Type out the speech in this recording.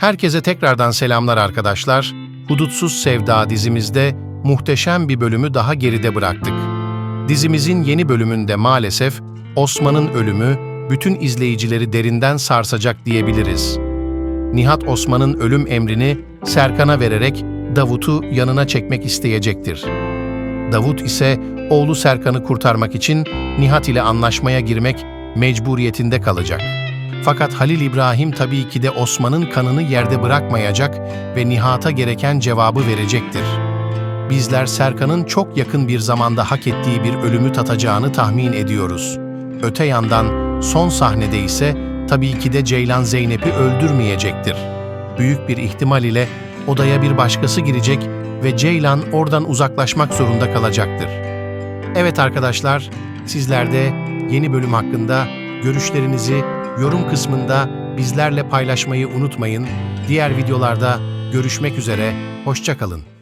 Herkese tekrardan selamlar arkadaşlar. Hudutsuz Sevda dizimizde muhteşem bir bölümü daha geride bıraktık. Dizimizin yeni bölümünde maalesef Osman'ın ölümü bütün izleyicileri derinden sarsacak diyebiliriz. Nihat Osman'ın ölüm emrini Serkan'a vererek Davut'u yanına çekmek isteyecektir. Davut ise oğlu Serkan'ı kurtarmak için Nihat ile anlaşmaya girmek mecburiyetinde kalacak. Fakat Halil İbrahim tabii ki de Osman'ın kanını yerde bırakmayacak ve Nihat'a gereken cevabı verecektir. Bizler Serkan'ın çok yakın bir zamanda hak ettiği bir ölümü tatacağını tahmin ediyoruz. Öte yandan son sahnede ise tabii ki de Ceylan Zeynep'i öldürmeyecektir. Büyük bir ihtimal ile odaya bir başkası girecek ve Ceylan oradan uzaklaşmak zorunda kalacaktır. Evet arkadaşlar, sizler de yeni bölüm hakkında görüşlerinizi yorum kısmında bizlerle paylaşmayı unutmayın. Diğer videolarda görüşmek üzere, hoşçakalın.